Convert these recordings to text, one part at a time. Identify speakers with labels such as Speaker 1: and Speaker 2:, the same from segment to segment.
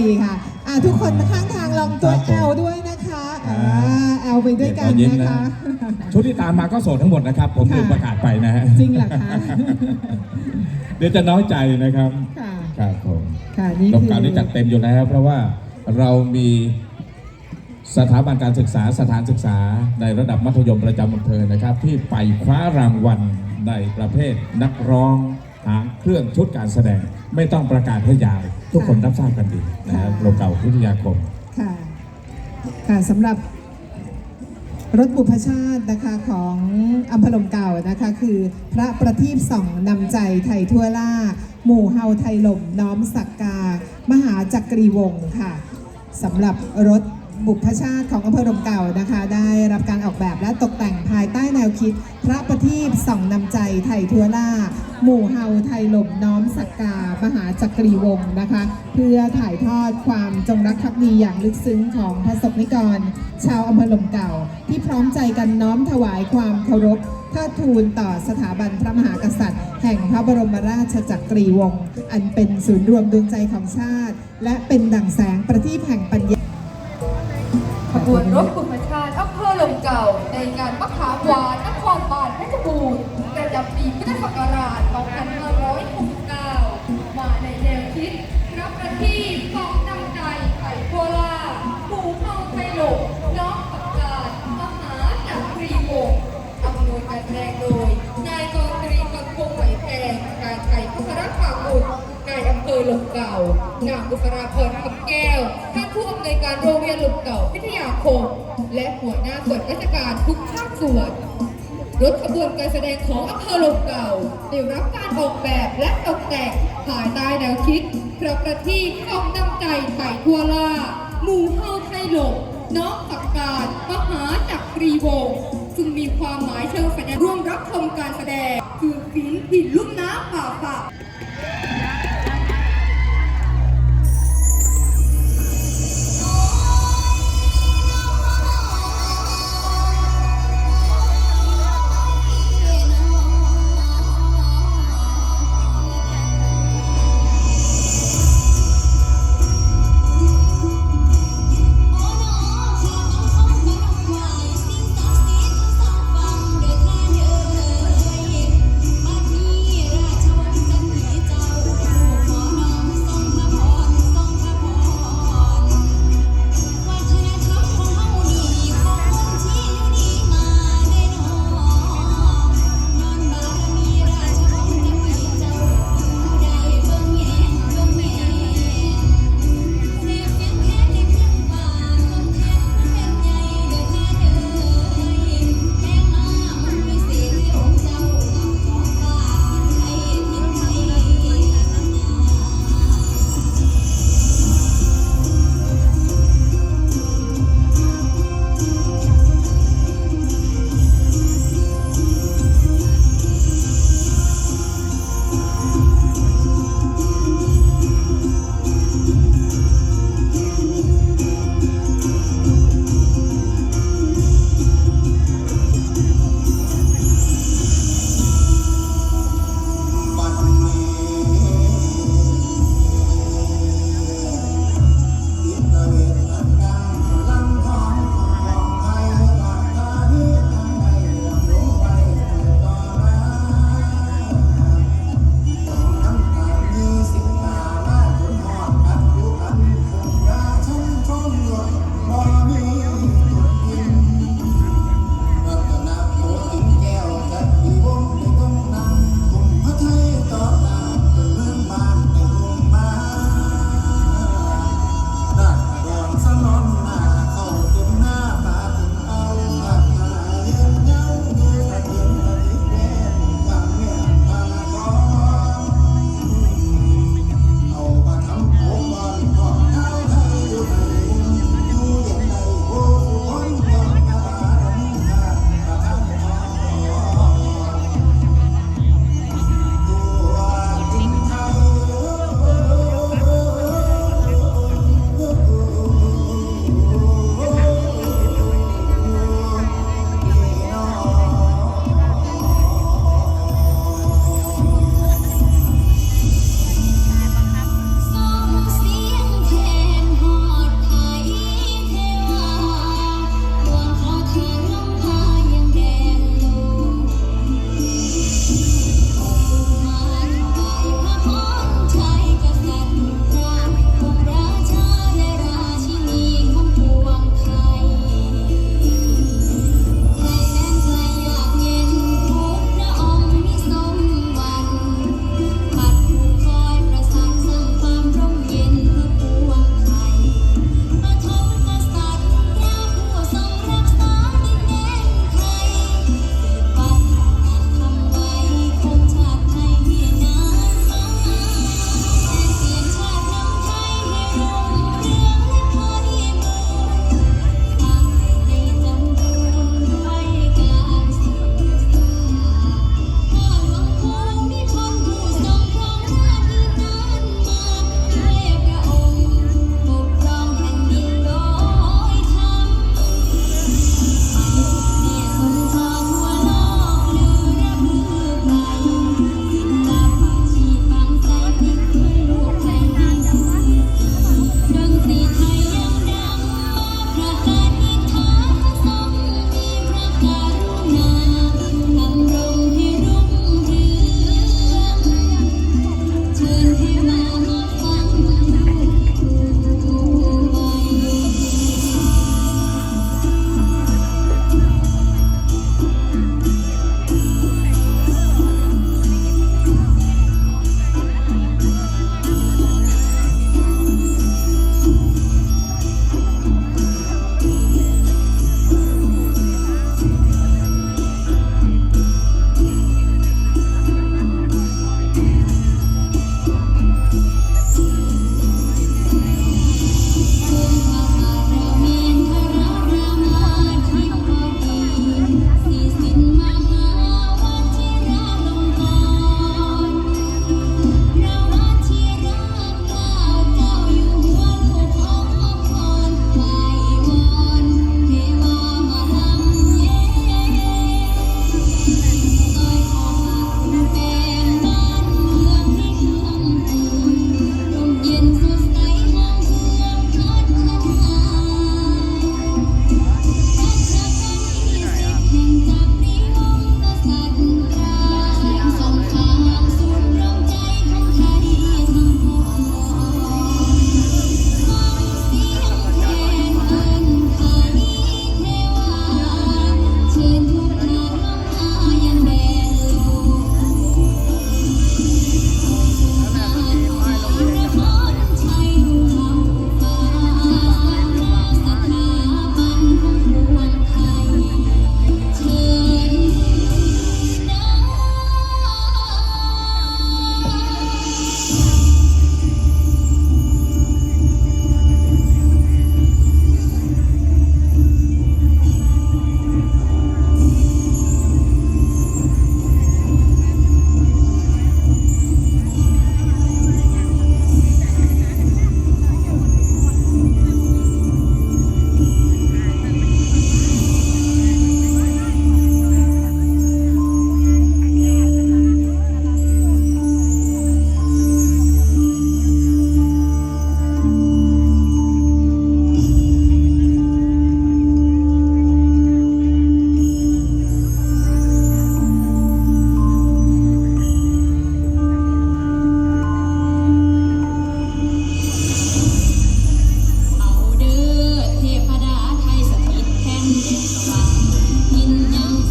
Speaker 1: ดีค่ะอะทุกคนข้างทางลองตัว
Speaker 2: ครับผม
Speaker 1: แอลด้วยนะคะอ่า
Speaker 2: อ่า
Speaker 1: แอลไปด้วยกัน
Speaker 2: เดี๋ยวขอยิ้ม
Speaker 1: นะคะ
Speaker 2: ชุดที่ตามมาก็โสดทั้งหมดนะครับ ผม
Speaker 1: ค่ะ
Speaker 2: ลืมประกาศไปนะฮะ
Speaker 1: จริงเหรอคะ
Speaker 2: เดี๋ยวจะน้อยใจนะครับ
Speaker 1: ค่ะ
Speaker 2: ครับผม
Speaker 1: ค่ะนี่
Speaker 2: ลม
Speaker 1: คือ
Speaker 2: เก่านี่จัดเต็มอยู่แล้ว เพราะว่าเรามีสถาบันการศึกษาสถานศึกษาในระดับมัธยมประจำอำเภอนะครับ ที่ไปคว้ารางวัลในประเภทนักร้องหางเครื่องชุดการแสดง ไม่ต้องประกาศให้ยาว ทุกคนรับทราบกันดีนะครับลมเก่าวิทยาคม
Speaker 1: ค่ะค่ะสำหรับรถบุพชาตินะคะของอำเภอลมเก่านะคะ คือพระประทีปส่องนำใจไทยทั่วล่า หมู่เฮาไทยหล่มน้อมสักกา มหาจักรีวงศ์ค่ะสำหรับรถ บุพชาติของอำเภอลมเก่านะคะ ได้รับการออกแบบและตกแต่งภายใต้แนวคิด พระประทีปส่องนำใจไทยทั่วล่า หมู่เฮาไทยหล่มน้อมสักกา มหาจักรีวงศ์นะคะ เพื่อถ่ายทอดความจงรักภักดีอย่างลึกซึ้งของพระสงฆ์นิกร ชาวอำเภอลมเก่า ที่พร้อมใจกันน้อมถวายความเคารพเทิดทูนต่อสถาบันพระมหากษัตริย์ แห่งพระบรมราชจักรีวงศ์อันเป็นศูนย์รวมดวงใจของชาติ และเป็นดั่งแสงประทีปแห่งปัญญา
Speaker 3: บวนรถบุพชาติอำเภอลมเก่า ในงานมะขามหวานนครบาลเพชรบูรณ์ประจำปีพุทธศักราช ยอำเภอลมเก่านางบุษราพรคำแก้ว ท่านผู้อำนวยการโรงเรียนลมเก่าพิทยาคม และหัวหน้าส่วนราชการทุกภาคส่วน รถขบวนการแสดงของอำเภอหลมเก่าได้รับการออกแบบและตกแต่งภายใต้แนวคิดพระประทีปของนำใจไถ่ทั่วล่าหมู่เฮาไทยหลงน้องสักการมหาจักรีวงศ์ซึ่งมีความหมายเชิงสัญลักษณ์ร่วมรับชมการแสดงคือฝีนหินลุ่มน้ำป่าปะ
Speaker 4: เ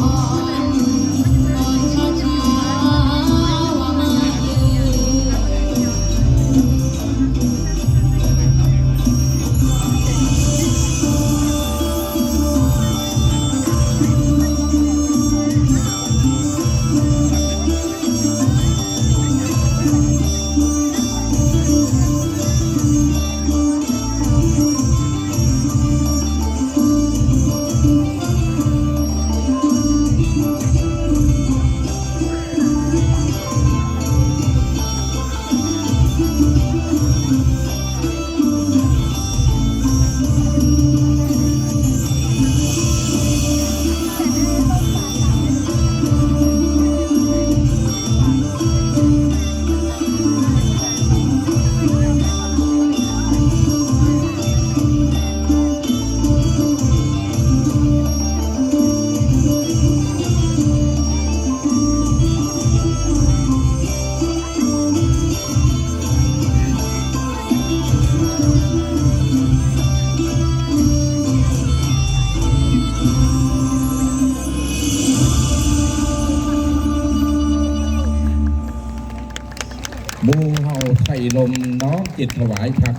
Speaker 4: Oh.
Speaker 2: ลมน้อมจิตถวายพัก